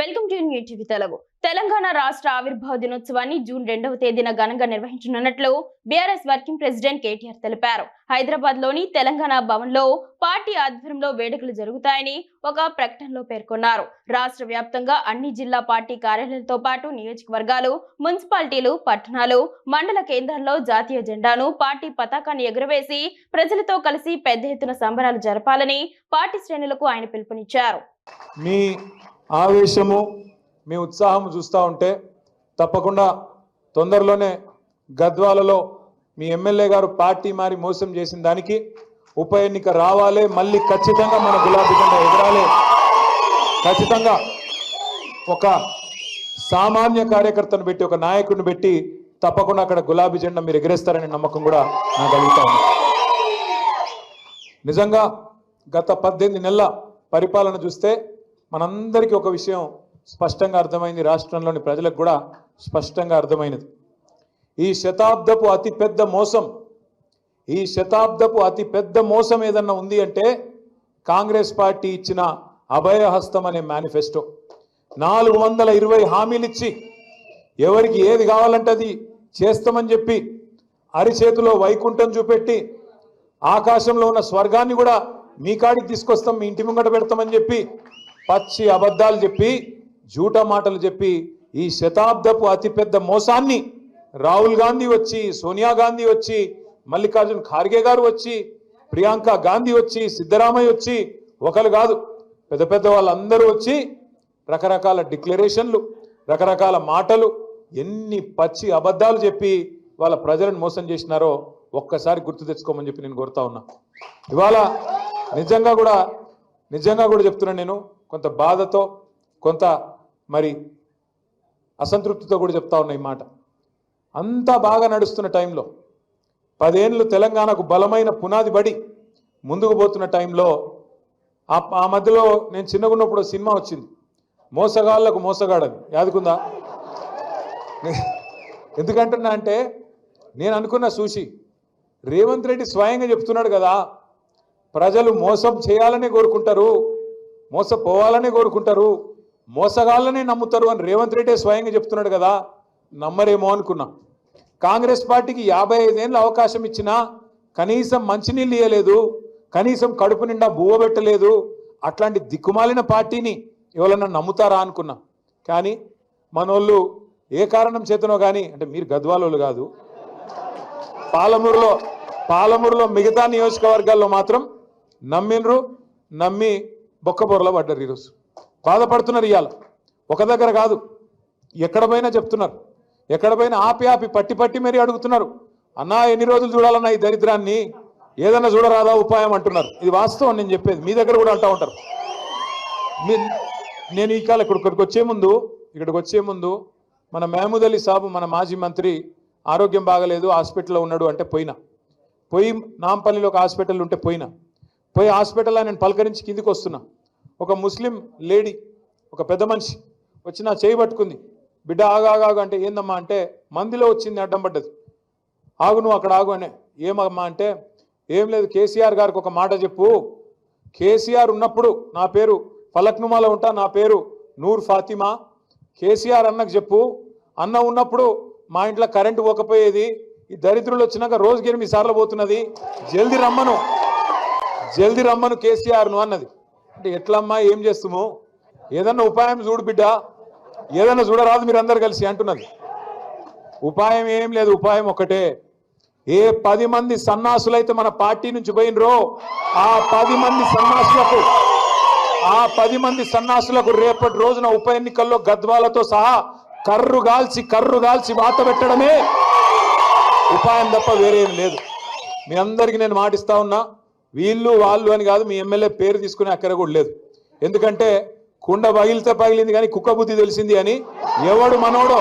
Welcome to new TV Telugu. Telangana రాష్ట్ర ఆవిర్భావ దినోత్సవాన్ని జూన్ రెండవ తేదీన ఘనంగా నిర్వహించనున్నట్లు బీఆర్ఎస్ వర్కింగ్ ప్రెసిడెంట్ కేటీఆర్ తెలిపారు. హైదరాబాద్లోని తెలంగాణ భవన్లో పార్టీ ఆధ్వర్యంలో వేడుకలు జరుగుతాయని ఒక ప్రకటనలో పేర్కొన్నారు. రాష్ట్ర వ్యాప్తంగా అన్ని జిల్లా పార్టీ కార్యాలయాలతో పాటు నియోజకవర్గాలు మున్సిపాలిటీలు పట్టణాలు మండల కేంద్రాల్లో జాతీయ జెండాను పార్టీ పతాకాన్ని ఎగురవేసి ప్రజలతో కలిసి పెద్ద ఎత్తున సంబరాలు జరపాలని పార్టీ శ్రేణులకు ఆయన పిలుపునిచ్చారు. ఆవేశము మీ ఉత్సాహం చూస్తూ ఉంటే తప్పకుండా తొందరలోనే గద్వాలలో మీ ఎమ్మెల్యే గారు పార్టీ మారి మోసం చేసిన దానికి ఉప ఎన్నిక రావాలి. మళ్ళీ ఖచ్చితంగా మన గులాబీ జెండా ఎగరాలి. ఖచ్చితంగా ఒక సామాన్య కార్యకర్తను పెట్టి ఒక నాయకుడిని పెట్టి తప్పకుండా అక్కడ గులాబీ జెండా మీరు ఎగరేస్తారనే నమ్మకం కూడా నాకు కలుగుతా ఉంది. నిజంగా గత పద్దెనిమిది నెలల పరిపాలన చూస్తే మనందరికీ ఒక విషయం స్పష్టంగా అర్థమైంది. రాష్ట్రంలోని ప్రజలకు కూడా స్పష్టంగా అర్థమైనది. ఈ శతాబ్దపు అతిపెద్ద మోసం ఈ శతాబ్దపు అతి పెద్ద మోసం ఏదన్నా ఉంది అంటే కాంగ్రెస్ పార్టీ ఇచ్చిన అభయహస్తం అనే మేనిఫెస్టో. నాలుగు వందల ఇరవై హామీలు ఇచ్చి ఎవరికి ఏది కావాలంటే అది చేస్తామని చెప్పి అరిచేతిలో వైకుంఠం చూపెట్టి ఆకాశంలో ఉన్న స్వర్గాన్ని కూడా మీ కాడికి తీసుకొస్తాం మీ ఇంటి ముంగట పెడతామని చెప్పి పచ్చి అబద్ధాలు చెప్పి జూట మాటలు చెప్పి ఈ శతాబ్దపు అతిపెద్ద మోసాన్ని రాహుల్ గాంధీ వచ్చి సోనియా గాంధీ వచ్చి మల్లికార్జున్ ఖార్గే గారు వచ్చి ప్రియాంక గాంధీ వచ్చి సిద్ధరామయ్య వచ్చి ఒకరు కాదు పెద్ద పెద్ద వాళ్ళందరూ వచ్చి రకరకాల డిక్లరేషన్లు రకరకాల మాటలు ఎన్ని పచ్చి అబద్ధాలు చెప్పి వాళ్ళ ప్రజలను మోసం చేసినారో ఒక్కసారి గుర్తు తెచ్చుకోమని చెప్పి నేను కోరుతా ఉన్నా. ఇవాళ నిజంగా కూడా నిజంగా కూడా చెప్తున్నాను నేను కొంత బాధతో కొంత మరి అసంతృప్తితో కూడా చెప్తా ఉన్నాయి మాట. అంతా బాగా నడుస్తున్న టైంలో పదేళ్ళు తెలంగాణకు బలమైన పునాది పడి ముందుకు పోతున్న టైంలో ఆ మధ్యలో నేను చిన్నగా ఉన్నప్పుడు సినిమా వచ్చింది. మోసగాళ్ళకు మోసగాడని. యాదుకుందా? ఎందుకంటున్నా అంటే నేను అనుకున్న సూచి రేవంత్ రెడ్డి స్వయంగా చెప్తున్నాడు కదా ప్రజలు మోసం చేయాలనే కోరుకుంటారు. మోసపోవాలనే కోరుకుంటారు మోసగాళ్ళనే నమ్ముతారు అని రేవంత్ రెడ్డి స్వయంగా చెప్తున్నాడు కదా నమ్మరేమో అనుకున్నా. కాంగ్రెస్ పార్టీకి యాభై ఐదేళ్ళు అవకాశం ఇచ్చినా కనీసం మంచినీళ్ళు ఇవ్వలేదు కనీసం కడుపు నిండా బువ్వ పెట్టలేదు అట్లాంటి దిక్కుమాలిన పార్టీని ఎవరన్నా నమ్ముతారా అనుకున్నా. కానీ మనోళ్ళు ఏ కారణం చేతనో కానీ అంటే మీరు గద్వాలోళ్ళు కాదు పాలమూరులో పాలమూరులో మిగతా నియోజకవర్గాల్లో మాత్రం నమ్మినరు నమ్మి బొక్కబొరలో పడ్డారు ఈరోజు. బాధపడుతున్నారు ఇవాళ ఒక దగ్గర కాదు. ఎక్కడ పోయినా చెప్తున్నారు. ఎక్కడ పోయినా ఆపి ఆపి పట్టి పట్టి మరీ అడుగుతున్నారు. అన్నా ఎన్ని రోజులు చూడాలన్నా ఈ దరిద్రాన్ని? ఏదన్నా చూడరాదా ఉపాయం? అంటున్నారు. ఇది వాస్తవం నేను చెప్పేది. మీ దగ్గర కూడా అంటూ ఉంటారు. మీ నేను ఈ కాల ఇక్కడికి వచ్చే ముందు ఇక్కడికి వచ్చే ముందు మన మహమూద్ అలీ సాబు మన మాజీ మంత్రి ఆరోగ్యం బాగలేదు హాస్పిటల్లో ఉన్నాడు అంటే పోయినా. పోయి నాంపల్లిలో ఒక హాస్పిటల్ ఉంటే పోయినా. పోయి హాస్పిటల్లో నేను పలకరించి కిందికి వస్తున్నా. ఒక ముస్లిం లేడీ ఒక పెద్ద మనిషి వచ్చి నా చేయి పట్టుకుంది. బిడ్డ ఆగాగాగు అంటే ఏందమ్మా అంటే మందిలో వచ్చింది అడ్డం పడ్డది. ఆగు నువ్వు అక్కడ ఆగు అనే. ఏమమ్మా అంటే ఏం లేదు కేసీఆర్ గారికి ఒక మాట చెప్పు. కేసీఆర్ ఉన్నప్పుడు నా పేరు ఫలక్నుమాలో ఉంటా నా పేరు నూర్ ఫాతిమా. కేసీఆర్ అన్నకు చెప్పు. అన్న ఉన్నప్పుడు మా ఇంట్లో కరెంటు పోకపోయేది. ఈ దరిద్రులు వచ్చినాక రోజుకి ఎనిమిది సార్లు పోతున్నది. జల్ది రమ్మను. జల్ది రమ్మను కేసీఆర్ను అన్నది. అంటే ఎట్లమ్మా ఏం చేస్తాము ఏదన్నా ఉపాయం చూడు బిడ్డ. ఏదన్నా చూడరాదు మీరు అందరు కలిసి అంటున్నది. ఉపాయం ఏం లేదు ఉపాయం ఒకటే ఏ పది మంది సన్నాసులైతే మన పార్టీ నుంచి పోయినరో ఆ పది మంది సన్నాసులకు ఆ పది మంది సన్నాసులకు రేపటి రోజున ఉప ఎన్నికల్లో గద్వాలతో సహా కర్రు గాల్చి కర్రు గాల్చి వాత పెట్టడమే ఉపాయం తప్ప వేరేం లేదు. మీ అందరికీ నేను మాటిస్తా ఉన్నా. వీళ్ళు వాళ్ళు అని కాదు మీ ఎమ్మెల్యే పేరు తీసుకునే అక్కడ కూడా లేదు. ఎందుకంటే కుండ పగిలితే పగిలింది కానీ కుక్క బుద్ధి తెలిసింది అని ఎవడు మనోడో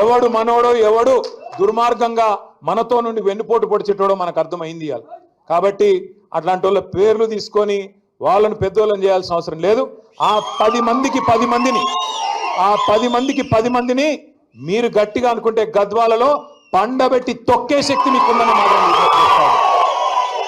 ఎవడు మనోడో ఎవడు దుర్మార్గంగా మనతో నుండి వెన్నుపోటు పొడిచేటోడో మనకు అర్థమైంది ఇవాళ. కాబట్టి అట్లాంటి వాళ్ళ పేర్లు తీసుకొని వాళ్ళని పెద్దోళ్ళని చేయాల్సిన అవసరం లేదు. ఆ పది మందికి పది మందిని ఆ పది మందికి పది మందిని మీరు గట్టిగా అనుకుంటే గద్వాలలో పండబెట్టి తొక్కే శక్తి మీకుందని మాత్రం.